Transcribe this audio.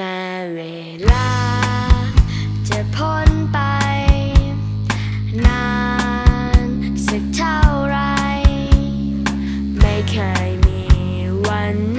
มาเวลา จะพ้นไป นานสักเท่าไร ไม่เคยมีวัน